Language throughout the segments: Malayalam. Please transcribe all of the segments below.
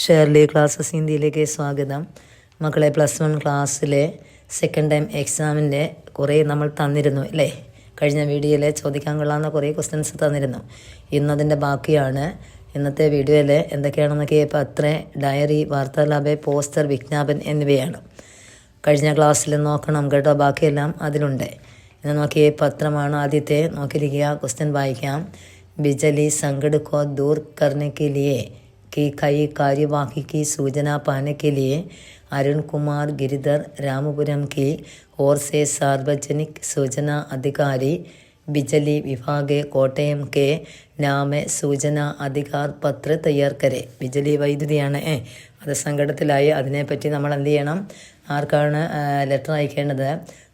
ഷേർലി ക്ലാസ്സസ് ഇന്ത്യയിലേക്ക് സ്വാഗതം. മക്കളെ പ്ലസ് വൺ ക്ലാസ്സിലെ സെക്കൻഡ് ടൈം എക്സാമിന്റെ കുറേ നമ്മൾ തന്നിരുന്നു അല്ലേ? കഴിഞ്ഞ വീഡിയോയിൽ ചോദിക്കാൻ കൊള്ളാവുന്ന കുറേ ക്വസ്റ്റ്യൻസ് തന്നിരുന്നു. ഇന്നതിന്റെ ബാക്കിയാണ് ഇന്നത്തെ വീഡിയോയിൽ എന്തൊക്കെയാണെന്നൊക്കെ ഇപ്പോൾ അത്ര ഡയറി വാർത്താലാഭ പോസ്റ്റർ വിജ്ഞാപൻ എന്നിവയാണ്. കഴിഞ്ഞ ക്ലാസ്സിൽ നോക്കണം കേട്ടോ ബാക്കിയെല്ലാം അതിലുണ്ട്. ഇന്ന് നോക്കിയ പത്രമാണ് ആദ്യത്തെ നോക്കിയിരിക്കുക ക്വസ്റ്റ്യൻ വായിക്കാം. ബിജലി സങ്കടുക്കോ ദൂർ കർണക്കിലിയേ के लिए की कई कार्यवाही की सूचना पाने के लिए अरुण कुमार गिरिधर रामपुरम की ओर से सार्वजनिक सूचना अधिकारी बिजली विभाग കോട്ടയം के നാമ സൂചന അധികാർ പത്ര തയ്യാർ കരെ ബിജലി വൈദ്യുതിയാണ് ഏ അത് സങ്കടത്തിലായി അതിനെപ്പറ്റി നമ്മൾ എന്ത് ചെയ്യണം ആർക്കാണ് ലെറ്റർ അയക്കേണ്ടത്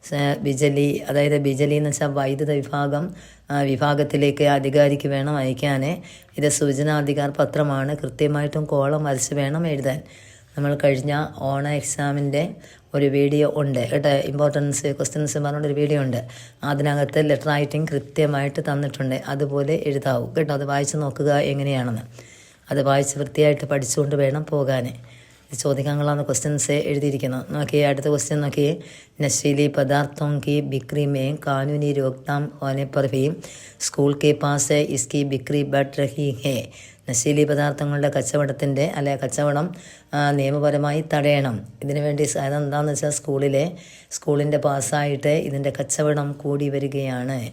സ- ബിജലി അതായത് ബിജലി എന്ന് വെച്ചാൽ വൈദ്യുത വിഭാഗം ആ, വിഭാഗത്തിലേക്ക് അധികാരിക്ക് വേണം അയക്കാൻ ഇത് സൂചനാധികാർ പത്രമാണ്. കൃത്യമായിട്ടും കോളം വരച്ച് വേണം എഴുതാൻ. നമ്മൾ കഴിഞ്ഞ ഓണ എക്സാമിന്റെ ഒരു വീഡിയോ ഉണ്ട്. കേട്ടോ ഇമ്പോർട്ടൻസ് ക്വസ്റ്റ്യൻസ് പറഞ്ഞുകൊണ്ടൊരു വീഡിയോ ഉണ്ട്. അതിനകത്ത് ലെറ്റർ റൈറ്റിംഗ് കൃത്യമായിട്ട് തന്നിട്ടുണ്ട്. അതുപോലെ എഴുതാവൂ. കേട്ടോ അത് വായിച്ച് നോക്കുക എങ്ങനെയാണെന്ന്. അത് വായിച്ച് വൃത്തിയായിട്ട് പഠിച്ചുകൊണ്ട് വേണം പോകാൻ ചോദിക്കാനുള്ളതാണ് ക്വസ്റ്റ്യൻസ് എഴുതിയിരിക്കുന്നത്. നോക്കിയേ അടുത്ത ക്വസ്റ്റ്യൻ നോക്കിയേ. നശീലി പദാർത്ഥം കി ബിക്രി മേ കാനൂനി രോക്താം ഓനെ പർ സ്കൂൾ കെ പാസ് ഇസ്കി ബിക്രി ബട്ട് റഹി ഹേ. നശീലി പദാർത്ഥങ്ങളുടെ കച്ചവടത്തിന്റെ അല്ലെ കച്ചവടം നിയമപരമായി തടയണം. ഇതിനുവേണ്ടി അതെന്താണെന്ന് വെച്ചാൽ സ്കൂളിലെ സ്കൂളിന്റെ പാസ്സായിട്ട് ഇതിന്റെ കച്ചവടം കൂടി വരികയാണ്.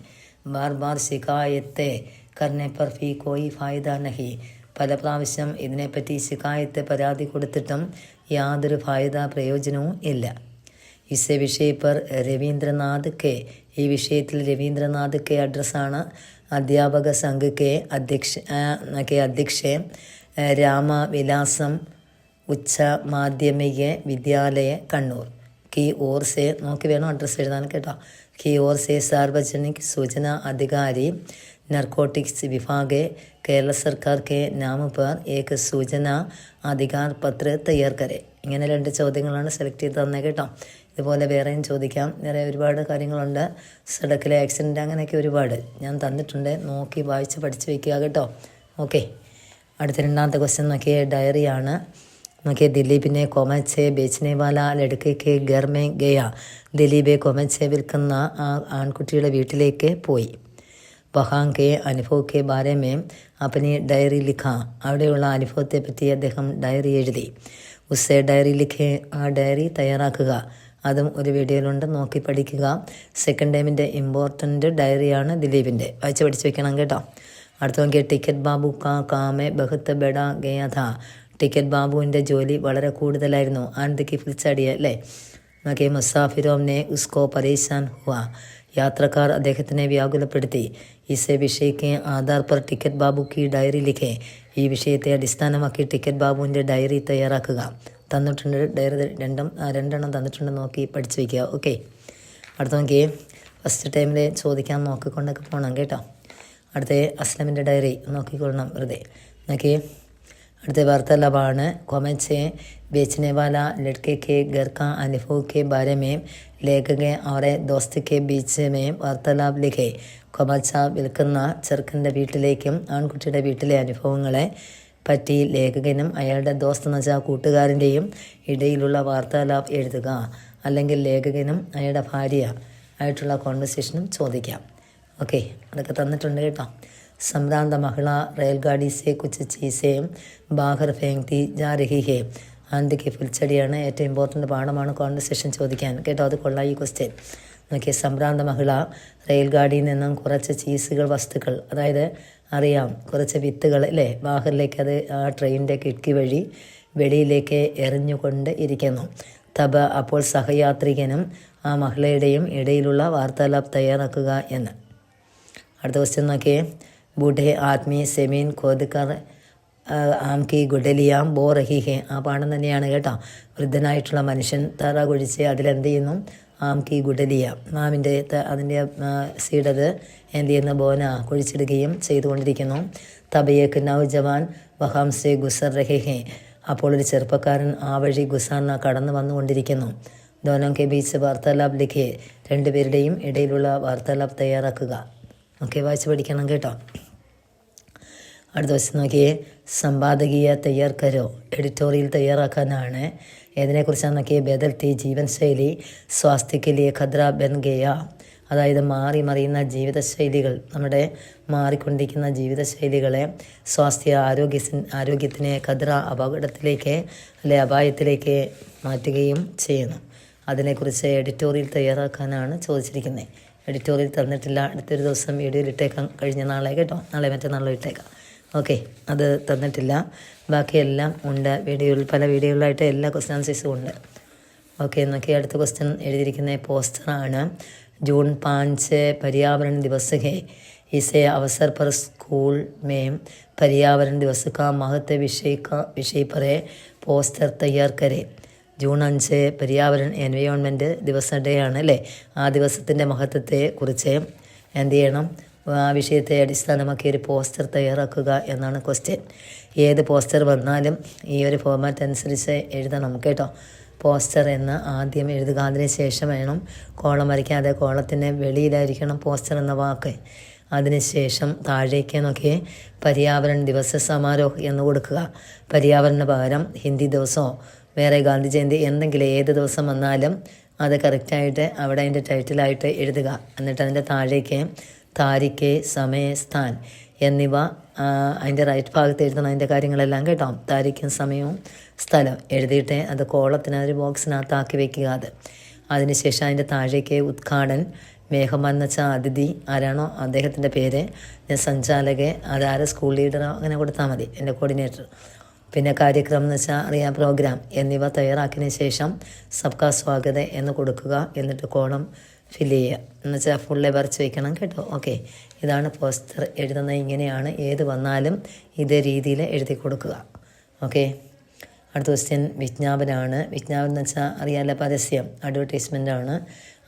ബാർ ബാർ ശിഖായത്തെ കർണെ പർഫി കോയി ഫായ്ദ നഹി. പല പ്രാവശ്യം ഇതിനെപ്പറ്റി ശിക്കായത്ത് പരാതി കൊടുത്തിട്ടും യാതൊരു ഫായുത പ്രയോജനവും ഇല്ല. ഇസ വിഷയപ്പർ രവീന്ദ്രനാഥ് കെ. ഈ വിഷയത്തിൽ രവീന്ദ്രനാഥ് കെ അഡ്രസ്സാണ്. അധ്യാപക സംഘ് കെ അധ്യക്ഷ കെ അധ്യക്ഷൻ രാമവിലാസം ഉച്ച മാധ്യമിക വിദ്യാലയ കണ്ണൂർ. കി ഓർ സെ നോക്കി വേണം അഡ്രസ്സ് എഴുതാൻ കേട്ടോ. കി ഓർ സെ സാർവജനിക് സൂചന അധികാരി नरकोटिक्स विभाग കേരള സർക്കാർ के नाम पर एक सूचना अधिकार പത്ര തയ്യാർ करे ഇങ്ങനെ രണ്ട് ചോദ്യങ്ങളാണ് സെലക്ട് ചെയ്ത് തന്നെ കേട്ടോ ഇതുപോലെ വേറെയും ചോദിക്കാം വേറെ ഒരുപാട് കാര്യങ്ങളുണ്ട് സടക്കിലെ ആക്സിഡൻറ്റ് അങ്ങനെയൊക്കെ ഒരുപാട് ഞാൻ തന്നിട്ടുണ്ട് നോക്കി വായിച്ച് പഠിച്ച് വയ്ക്കുക കേട്ടോ ഓക്കെ അടുത്ത രണ്ടാമത്തെ ക്വസ്റ്റ്യൻ നോക്കിയേ ഡയറിയാണ് നോക്കിയേ ദിലീപിനെ കൊമച്ച് ബേച്ചിനെ വാല ലടുക്കയ്ക്ക് ഗർമേ ഗയ ദിലീപെ കൊമച്ച് വിൽക്കുന്ന ആ ആൺകുട്ടിയുടെ വീട്ടിലേക്ക് പോയി വഹാം കെ അനുഭവ് കെ ബാരെ മേം അപ്പനി ഡയറി ലിഖ. അവിടെയുള്ള അനുഭവത്തെ പറ്റി അദ്ദേഹം ഡയറി എഴുതി. ഉസ്സെ ഡയറി ലിഖെ ആ ഡയറി തയ്യാറാക്കുക. അതും ഒരു വീഡിയോയിലുണ്ട് നോക്കി പഠിക്കുക. സെക്കൻഡ് ടൈമിന്റെ ഇമ്പോർട്ടന്റ് ഡയറിയാണ് ദിലീപിന്റെ. വായിച്ച് പഠിച്ച് വെക്കണം കേട്ടോ. അടുത്ത നോക്കിയ ടിക്കറ്റ് ബാബു കാ കാമെ ബഹത്ത് ബെഡ ഗയാഥ ടിക്കറ്റ് ബാബുവിന്റെ ജോലി വളരെ കൂടുതലായിരുന്നു. ആനന്ദക്ക് ഫിൽച്ചാടിയ അല്ലേ? നോക്കിയ മുസാഫിറോമിനെ ഉസ്കോ പരേശാൻ ഹുവ. യാത്രക്കാർ അദ്ദേഹത്തിനെ വ്യാകുലപ്പെടുത്തി. ഇസെ വിഷയ്ക്ക് ആധാർ പർ ടിക്കറ്റ് ബാബു കി ഡയറി ലിഖേ. ഈ വിഷയത്തെ അടിസ്ഥാനമാക്കി ടിക്കറ്റ് ബാബുവിന്റെ ഡയറി തയ്യാറാക്കുക. തന്നിട്ടുണ്ട് ഡയറി രണ്ടും രണ്ടെണ്ണം തന്നിട്ടുണ്ട് നോക്കി പഠിച്ചു വയ്ക്കുക. ഓക്കെ. അടുത്ത നോക്കി ഫസ്റ്റ് ടൈമിൽ ചോദിക്കാൻ നോക്കിക്കൊണ്ടൊക്കെ പോകണം കേട്ടോ. അടുത്ത അസ്ലമിന്റെ ഡയറി നോക്കിക്കൊള്ളണം വെറുതെ. നോക്കിയേ. അടുത്ത വാർത്തലവാണ് കൊമച്ച് बेचने वाला लड़के के घर ബാരമേം अनुभव അവരെ ദോസ്തിക്ക് ബീച്ച് മേം വാർത്തലാബ് ലിഖെ. കൊമച്ച വിൽക്കുന്ന ചെറുക്കന്റെ വീട്ടിലേക്കും ആൺകുട്ടിയുടെ വീട്ടിലെ അനുഭവങ്ങളെ പറ്റി ലേഖകനും അയാളുടെ ദോസ്ത് എന്ന് വെച്ചാൽ കൂട്ടുകാരന്റെയും ഇടയിലുള്ള വാർത്താലാബ് എഴുതുക. അല്ലെങ്കിൽ ലേഖകനും അയാളുടെ ഭാര്യ ആയിട്ടുള്ള കോൺവെർസേഷനും ചോദിക്കാം. ഓക്കെ അതൊക്കെ തന്നിട്ടുണ്ട് കേട്ടോ. സംഭ്രാന്ത മഹിള റെയിൽഗാഡിസെ കുച്ച് ചീസേയും ബാഹർ ഫെങ്തി ജാരഹിഹേ ആന്തിക്ക് ഫുൽച്ചടിയാണ് ഏറ്റവും ഇമ്പോർട്ടന്റ് പാഠമാണ് കോൺവെർസേഷൻ ചോദിക്കാൻ. കേട്ടോ അത് കൊള്ളാം ഈ ക്വസ്റ്റ്യൻ നോക്കിയ സംഭ്രാന്ത മഹിള റെയിൽഗാഡിയിൽ നിന്നും കുറച്ച് ചീസുകൾ വസ്തുക്കൾ. അതായത് അറിയാം കുറച്ച് വിത്തുകൾ അല്ലേ? ബാഹറിലേക്ക് അത് ആ ട്രെയിനിന്റെ കിടക്കി വഴി വെളിയിലേക്ക് എറിഞ്ഞുകൊണ്ട് ഇരിക്കുന്നു. തബ അപ്പോൾ സഹയാത്രികനും ആ മഹിളയുടെയും ഇടയിലുള്ള വാർത്താലാപ് തയ്യാറാക്കുക എന്ന്. അടുത്ത ക്വസ്റ്റ്യൻ നോക്കിയേ ബൂഢെ आदमी സെമീൻ കോദ്കർ ആം കി ഗുഡലിയാം ബോ റഹി ഹെ. ആ പാഠം തന്നെയാണ് കേട്ടോ. വൃദ്ധനായിട്ടുള്ള മനുഷ്യൻ തറ കുഴിച്ച് അതിലെന്ത് ചെയ്യുന്നു? ആം കി ഗുഡലിയ. മാമിന്റെ അതിന്റെ സീഡത് എന്ത് ചെയ്യുന്ന? ബോന കുഴിച്ചിടുകയും ചെയ്തുകൊണ്ടിരിക്കുന്നു. തബയേക്ക് നവജവാൻ വഹാം സെ ഗുസർ റഹെ ഹെ. അപ്പോൾ ഒരു ചെറുപ്പക്കാരൻ ആ വഴി ഗുസാന കടന്നു വന്നുകൊണ്ടിരിക്കുന്നു. ദോനം കെ ബീച്ച് വാർത്താലാബ് ലിഖേ. രണ്ടുപേരുടെയും ഇടയിലുള്ള വാർത്താലാബ് തയ്യാറാക്കുക. ഓക്കെ വായിച്ച് പഠിക്കണം കേട്ടോ. അടുത്ത ദിവസം നോക്കിയേ. സമ്പാദകീയ തയ്യാർക്കരോ എഡിറ്റോറിയൽ തയ്യാറാക്കാനാണ്. ഏതിനെക്കുറിച്ചാണ് നോക്കിയേ. തീ ജീവൻ ശൈലി സ്വാസ്ഥ്യക്കിലിയ ഖദ്ര ബൻഗേയ അതായത് മാറി മറിയുന്ന ജീവിതശൈലികൾ നമ്മുടെ മാറിക്കൊണ്ടിരിക്കുന്ന ജീവിതശൈലികളെ സ്വാസ്ഥ്യ ആരോഗ്യ ആരോഗ്യത്തിനെ ഖദ്ര അപകടത്തിലേക്ക് അല്ലെ അപായത്തിലേക്ക് മാറ്റുകയും ചെയ്യുന്നു. അതിനെക്കുറിച്ച് എഡിറ്റോറിയൽ തയ്യാറാക്കാനാണ് ചോദിച്ചിരിക്കുന്നത്. എഡിറ്റോറിയൽ തന്നിട്ടില്ല. അടുത്തൊരു ദിവസം വീഡിയോയിൽ ഇട്ടേക്കാം. കഴിഞ്ഞ നാളെ കേട്ടോ. നാളെ മറ്റന്നാളെ ഇട്ടേക്കാം. ഓക്കെ അത് തന്നിട്ടില്ല ബാക്കിയെല്ലാം ഉണ്ട് വീഡിയോയിൽ പല വീഡിയോകളിലായിട്ട് എല്ലാ ക്വസ്റ്റ്യൻ ആൻസേഴ്സും ഉണ്ട് ഓക്കെ നോക്കി അടുത്ത ക്വസ്റ്റ്യൻ എഴുതിയിരിക്കുന്ന പോസ്റ്ററാണ് जून पाँच पर्यावरण दिवस है इसे अवसर पर स्कूल में पर्यावरण दिवस का महत्व विषय का विषय पर പോസ്റ്റർ തയ്യാർ കരെ ജൂൺ അഞ്ച് പര്യാവരൺ എൻവയോൺമെൻറ്റ് ദിവസം ഡേ ആണ് അല്ലേ ആ ദിവസത്തിൻ്റെ മഹത്വത്തെ കുറിച്ച് എന്ത് ചെയ്യണം ആ വിഷയത്തെ അടിസ്ഥാനമാക്കി ഒരു പോസ്റ്റർ തയ്യാറാക്കുക എന്നാണ് ക്വസ്റ്റ്യൻ ഏത് പോസ്റ്റർ വന്നാലും ഈ ഒരു ഫോർമാറ്റ് അനുസരിച്ച് എഴുതണം കേട്ടോ. പോസ്റ്റർ എന്ന് ആദ്യം എഴുതുക. അതിന് ശേഷം വേണം കോളം വരയ്ക്കാതെ കോളത്തിന്റെ വെളിയിലായിരിക്കണം പോസ്റ്റർ എന്ന വാക്ക്. അതിനുശേഷം താഴേക്ക് നോക്കി പര്യാവരൺ ദിവസ സമാരോഹ് എന്ന് കൊടുക്കുക. പര്യാവരണ പകരം ഹിന്ദി ദിവസമോ വേറെ ഗാന്ധി ജയന്തി എന്തെങ്കിലും ഏത് ദിവസം വന്നാലും അത് കറക്റ്റായിട്ട് അവിടെ അതിന്റെ ടൈറ്റിലായിട്ട് എഴുതുക. എന്നിട്ട് അതിന്റെ താഴേക്ക് താരിഖ് സമയ സ്ഥാൻ എന്നിവ അതിന്റെ റൈറ്റ് ഭാഗത്ത് എഴുതണം അതിന്റെ കാര്യങ്ങളെല്ലാം കേട്ടോ. താരിഖും സമയവും സ്ഥലം എഴുതിയിട്ട് അത് കോളത്തിന് ഒരു ബോക്സിനകത്താക്കി വെക്കുക അത്. അതിനുശേഷം അതിന്റെ താഴേക്ക് ഉദ്ഘാടൻ മേഘമാൻ എന്ന് വെച്ചാൽ അതിഥി ആരാണോ അദ്ദേഹത്തിന്റെ പേര് ഞാൻ സഞ്ചാലകൻ അതാര സ്കൂൾ ലീഡറോ അങ്ങനെ കൊടുത്താൽ മതി എന്റെ കോർഡിനേറ്റർ പിന്നെ കാര്യക്രമം എന്ന് വെച്ചാൽ അറിയാം പ്രോഗ്രാം എന്നിവ തയ്യാറാക്കിയതിന് ശേഷം സബ്കാ സ്വാഗതം എന്ന് കൊടുക്കുക എന്നിട്ട് കോളം ഫില്ല് ചെയ്യുക. എന്നുവെച്ചാൽ ഫുള്ളെ വരച്ച് വയ്ക്കണം കേട്ടോ. ഓക്കെ ഇതാണ് പോസ്റ്റർ എഴുതുന്നത്. ഇങ്ങനെയാണ് ഏത് വന്നാലും ഇതേ രീതിയിൽ എഴുതി കൊടുക്കുക. ഓക്കെ അടുത്ത ക്വസ്റ്റ്യൻ വിജ്ഞാപനമാണ് വിജ്ഞാപനം എന്ന് വെച്ചാൽ അറിയാമല്ലോ പരസ്യം ആണ്.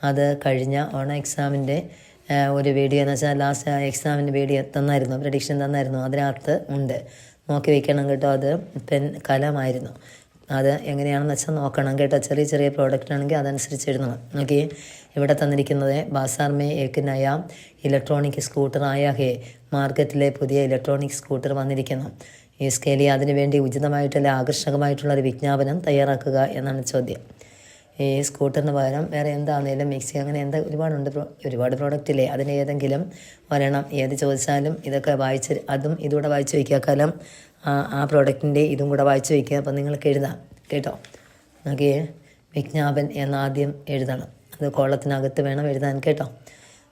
അത് കഴിഞ്ഞ ഓണ എക്സാമിന്റെ ഒരു വീഡിയോ എന്ന് വെച്ചാൽ ലാസ്റ്റ് എക്സാമിന്റെ വീഡിയോ തന്നായിരുന്നു. പ്രഡിക്ഷൻ തന്നായിരുന്നു. അതിനകത്ത് ഉണ്ട്. നോക്കി വെക്കണം കേട്ടോ അത്. പെൻ കലമായിരുന്നു. അത് എങ്ങനെയാണെന്ന് വെച്ചാൽ നോക്കണം കേട്ടോ. ചെറിയ ചെറിയ പ്രോഡക്റ്റ് ആണെങ്കിൽ അതനുസരിച്ച് എഴുതണം നോക്കി ഇവിടെ തന്നിരിക്കുന്നത് ബാസാർ മേ ഏക്ക് ഇലക്ട്രോണിക് സ്കൂട്ടർ ആയ ഹേ മാർക്കറ്റിലെ പുതിയ ഇലക്ട്രോണിക് സ്കൂട്ടർ വന്നിരിക്കുന്നു. ഈ സ്കെയിലി അതിനുവേണ്ടി ഉചിതമായിട്ടുള്ള ആകർഷകമായിട്ടുള്ള ഒരു വിജ്ഞാപനം തയ്യാറാക്കുക എന്നാണ് ചോദ്യം. ഈ സ്കൂട്ടറിന് പകരം വേറെ എന്താണെങ്കിലും മിക്സി അങ്ങനെ എന്താ ഒരുപാടുണ്ട് ഒരുപാട് പ്രോഡക്റ്റ് ഇല്ലേ? അതിന് ഏതെങ്കിലും വരണം ഏത് ചോദിച്ചാലും ഇതൊക്കെ വായിച്ച് അതും ഇതുകൂടെ വായിച്ച് വയ്ക്കുക. കാലം ആ പ്രോഡക്റ്റിന്റെ ഇതും കൂടെ വായിച്ച് വയ്ക്കുക. അപ്പം നിങ്ങൾക്ക് എഴുതാം. കേട്ടോ? നോക്കിയേ. വിജ്ഞാപൻ എന്നാദ്യം എഴുതണം. അത് കോളത്തിനകത്ത് വേണം എഴുതാൻ. കേട്ടോ?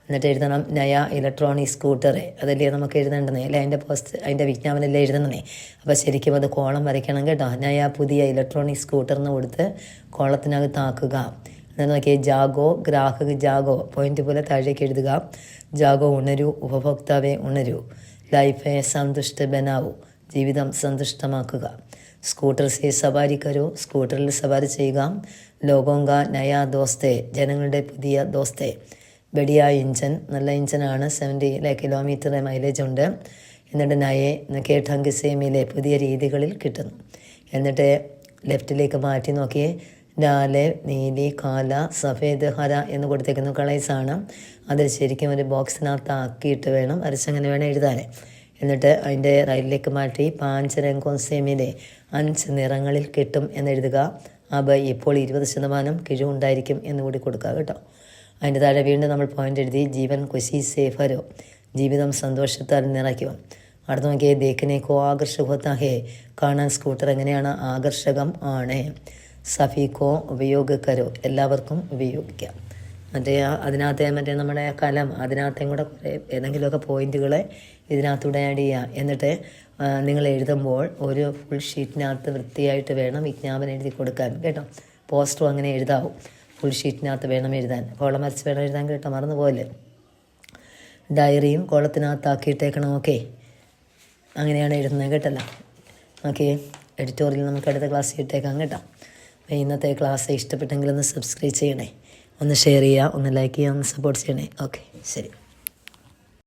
എന്നിട്ട് എഴുതണം നയ ഇലക്ട്രോണിക് സ്കൂട്ടർ അതല്ലേ നമുക്ക് എഴുതേണ്ടത്? അല്ലേ? അതിന്റെ പോസ്റ്റ് അതിന്റെ വിജ്ഞാപനമല്ലേ എഴുതണേ അപ്പോൾ ശരിക്കും അത് കോളം വരയ്ക്കണം കേട്ടോ. നയ പുതിയ ഇലക്ട്രോണിക് സ്കൂട്ടർ എന്ന് കൊടുത്ത് കോളത്തിനകത്താക്കുക എന്നിട്ട് നോക്കിയാൽ ജാഗോ ഗ്രാഹക് ജാഗോ പോയിന്റ് പോലെ താഴേക്ക് എഴുതുക. ജാഗോ ഉണരൂ ഉപഭോക്താവെ ഉണരൂ. ലൈഫെ സന്തുഷ്ട ബനാവൂ ജീവിതം സന്തുഷ്ടമാക്കുക. സ്കൂട്ടർ സേ സവാരി കരൂ. സ്കൂട്ടറിൽ സവാരി ചെയ്യുക. ലോകോങ്ക നയാ ദോസ്തേ ജനങ്ങളുടെ പുതിയ ദോസ്തേ. ബഡിയ ഇഞ്ചൻ നല്ല ഇഞ്ചനാണ് സെവന്റി കിലോമീറ്റർ മൈലേജ് ഉണ്ട്. എന്നിട്ട് നയെ കേട്ടങ്ക് സേമിലെ പുതിയ രീതികളിൽ കിട്ടുന്നു. എന്നിട്ട് ലെഫ്റ്റിലേക്ക് മാറ്റി നോക്കിയേ ലാൽ നീലി കാല സഫേദ് ഹര എന്ന് കൊടുത്തേക്കുന്ന കളേഴ്സാണ് അത് ശരിക്കും ഒരു ബോക്സിനകത്ത് ആക്കിയിട്ട് വേണം വരച്ചങ്ങനെ വേണം എഴുതാൻ എന്നിട്ട് അതിന്റെ റൈലിലേക്ക് മാറ്റി പാഞ്ച് രംഗോം സേമിലെ അഞ്ച് നിറങ്ങളിൽ കിട്ടും എന്നെഴുതുക അപ്പോൾ ഇപ്പോൾ ഇരുപത് ശതമാനം കിഴിവുണ്ടായിരിക്കും എന്നുകൂടി കൊടുക്കുക കേട്ടോ. അതിന്റെ താഴെ വീണ്ടും നമ്മൾ പോയിന്റ് എഴുതി ജീവൻ കുശി സേഫരോ ജീവിതം സന്തോഷത്താൽ നിറയ്ക്കുക അടുത്ത നോക്കിയേ ദേക്കിനേക്കോ ആകർഷകത്താഹേ കാണാൻ സ്കൂട്ടർ എങ്ങനെയാണ്? ആകർഷകം ആണ്. സഫീക്കോ ഉപയോഗക്കരോ. എല്ലാവർക്കും ഉപയോഗിക്കാം. മറ്റേ അതിനകത്തെ മറ്റേ നമ്മുടെ കലം അതിനകത്തേയും കൂടെ കുറേ ഏതെങ്കിലുമൊക്കെ പോയിന്റുകളെ ഇതിനകത്തൂടെ ആഡ് ചെയ്യുക എന്നിട്ട് നിങ്ങൾ എഴുതുമ്പോൾ ഒരു ഫുൾ ഷീറ്റിനകത്ത് വൃത്തിയായിട്ട് വേണം വിജ്ഞാപനം എഴുതി കൊടുക്കാൻ. കേട്ടോ? പോസ്റ്ററും അങ്ങനെ എഴുതാവും. ഫുൾ ഷീറ്റിനകത്ത് വേണം എഴുതാൻ. കോളം വരച്ച് വേണം എഴുതാൻ കേട്ടോ മറന്നു പോലെ ഡയറിയും കോളത്തിനകത്താക്കിയിട്ടേക്കണം ഓക്കെ. അങ്ങനെയാണ് എഴുതുന്നത് കേട്ടല്ല ഓക്കെ എഡിറ്റോറിയൽ നമുക്ക് അടുത്ത ക്ലാസ് ഇട്ടേക്കാം കേട്ടോ. അപ്പോൾ ഇന്നത്തെ ക്ലാസ് ഇഷ്ടപ്പെട്ടെങ്കിൽ ഒന്ന് സബ്സ്ക്രൈബ് ചെയ്യണേ. ഒന്ന് ഷെയർ ചെയ്യുക ഒന്ന് ലൈക്ക് ചെയ്യുക ഒന്ന് സപ്പോർട്ട് ചെയ്യണേ. ഓക്കെ ശരി.